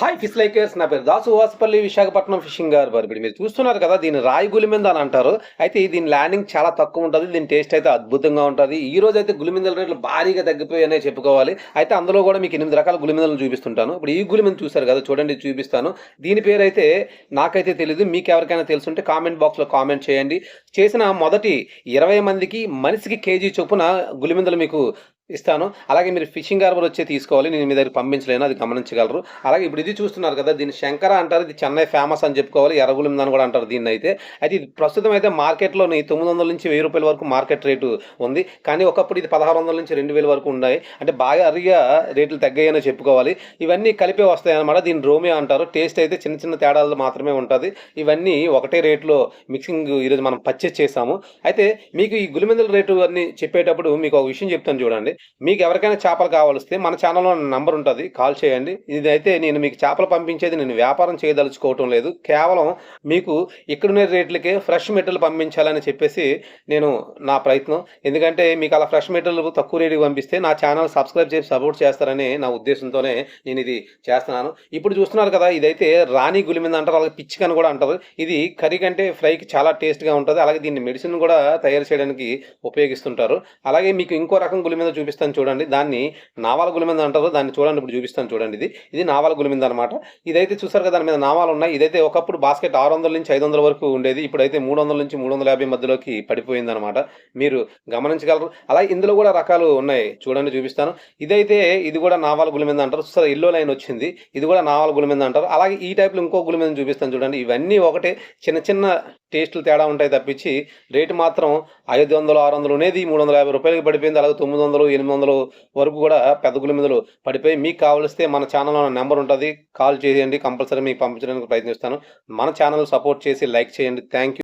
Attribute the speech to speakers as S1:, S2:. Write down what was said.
S1: Hi fish likers నా పేరు Dasu Vasupalli Visakhapatnam fishing గారు. ఇప్పుడు మీరు చూస్తున్నారు కదా దీన్ని రాయి గులిమింద అని అంటారు. అయితే దీని ల్యాండింగ్ చాలా తక్కువ ఉంటుంది. దీని టేస్ట్ అయితే అద్భుతంగా ఉంటుంది. ఈ రోజు అయితే గులిమిందల రేట్లు భారీగా తగ్గిపోయాయనే చెప్పుకోవాలి. అయితే అందులో కూడా మీకు ఎనిమిది రకాల గులిమిందలను చూపిస్తుంటాను. ఇప్పుడు ఈ గులిమింద చూశారు కదా చూడండి చూపిస్తాను. దీని పేరు అయితే నాకైతే తెలియదు మీకు ఎవరికైనా తెలుసుంటే కామెంట్ బాక్స్లో కామెంట్ చేయండి. చేసిన మొదటి ఇరవై మందికి మనిషికి కేజీ చొప్పున గులిమిందలు మీకు ఇస్తాను. అలాగే మీరు ఫిషింగ్ హార్బర్ వచ్చే తీసుకోవాలి. నేను మీ దగ్గర పంపించలేను. అది గమనించగలరు. అలాగే ఇప్పుడు ఇది చూస్తున్నారు కదా దీన్ని శంకర అంటారు. ఇది చెన్నై ఫేమస్ అని చెప్పుకోవాలి. ఎర్రగులింద అని కూడా అంటారు దీన్ని అయితే అయితే ఇది ప్రస్తుతం అయితే మార్కెట్లోని తొమ్మిది వందల నుంచి వెయ్యి రూపాయల వరకు మార్కెట్ రేటు ఉంది. కానీ ఒకప్పుడు ఇది పదహారు వందల నుంచి రెండు వేల వరకు ఉన్నాయి. అంటే బాగా అరిగా రేట్లు తగ్గాయని చెప్పుకోవాలి. ఇవన్నీ కలిపే వస్తాయి అనమాట దీన్ని రోమియో అంటారు. టేస్ట్ అయితే చిన్న చిన్న తేడాలు మాత్రమే ఉంటుంది. ఇవన్నీ ఒకటే రేట్లో మిక్సింగ్ ఈరోజు మనం పర్చేస్ చేసాము అయితే మీకు ఈ గులిమెందల రేటు అన్ని చెప్పేటప్పుడు మీకు ఒక విషయం చెప్తాను చూడండి. మీకు ఎవరికైనా చేపలు కావాలిస్తే మన ఛానల్లో నంబర్ ఉంటుంది కాల్ చేయండి. ఇది అయితే నేను మీకు చేపలు పంపించేది నేను వ్యాపారం చేయదలుచుకోవటం లేదు. కేవలం మీకు ఇక్కడున్న రేట్లకే ఫ్రెష్ మెటీరియల్ పంపించాలని చెప్పేసి నేను నా ప్రయత్నం. ఎందుకంటే మీకు అలా ఫ్రెష్ మెటీరియల్ తక్కువ రేటుకి పంపిస్తే నా ఛానల్ సబ్స్క్రైబ్ చేసి సపోర్ట్ చేస్తారని నా ఉద్దేశంతోనే నేను ఇది చేస్తున్నాను. ఇప్పుడు చూస్తున్నారు కదా ఇదైతే రాణి గులిమింద అంటారు అలాగే పిచ్చికని కూడా అంటారు. ఇది కర్రీ కంటే ఫ్రైకి చాలా టేస్ట్గా ఉంటుంది. అలాగే దీన్ని మెడిసిన్ కూడా తయారు చేయడానికి ఉపయోగిస్తుంటారు. అలాగే మీకు ఇంకో రకం గులిమింద చూపిస్తాను చూడండి. దాన్ని నావాల గులిమింద అంటారు. దాన్ని చూడండి ఇప్పుడు చూపిస్తాను చూడండి ఇది. ఇది నావాల గులిమింద అనమాట ఇదైతే చూసారు కదా దాని మీద నావాలు ఉన్నాయి. ఇదైతే ఒకప్పుడు బాస్కెట్ ఆరు వందల నుంచి ఐదు వందల వరకు ఉండేది. ఇప్పుడైతే మూడు వందల నుంచి మూడు వందల యాభై మధ్యలోకి పడిపోయింది అనమాట మీరు గమనించగలరు. అలాగే ఇందులో కూడా రకాలు ఉన్నాయి. చూడండి చూపిస్తాను. ఇదైతే ఇది కూడా నావాల గులిమింద అంటారు. చూసారు ఎల్లో లైన్ వచ్చింది. ఇది కూడా నావాల గులిమింద అంటారు. అలాగే ఈ టైప్లో ఇంకో గులిమింద చూపిస్తాను చూడండి. ఇవన్నీ ఒకటే చిన్న చిన్న టేస్టులు తేడా ఉంటాయి తప్పించి రేటు మాత్రం ఐదు వందలు ఆరు వందలు ఉండేది మూడు వందల యాభై రూపాయలకి పడిపోయింది. అలాగే తొమ్మిది వందలు ఎనిమిది వందలు వరకు కూడా పెద్ద గులిమిదలు పడిపోయి మీకు కావలిస్తే మన ఛానల్లో నెంబర్ ఉంటుంది. కాల్ చేయండి కంపల్సరీ మీకు పంపించడానికి ప్రయత్నిస్తాను. మన ఛానల్ సపోర్ట్ చేసి లైక్ చేయండి. Thank you.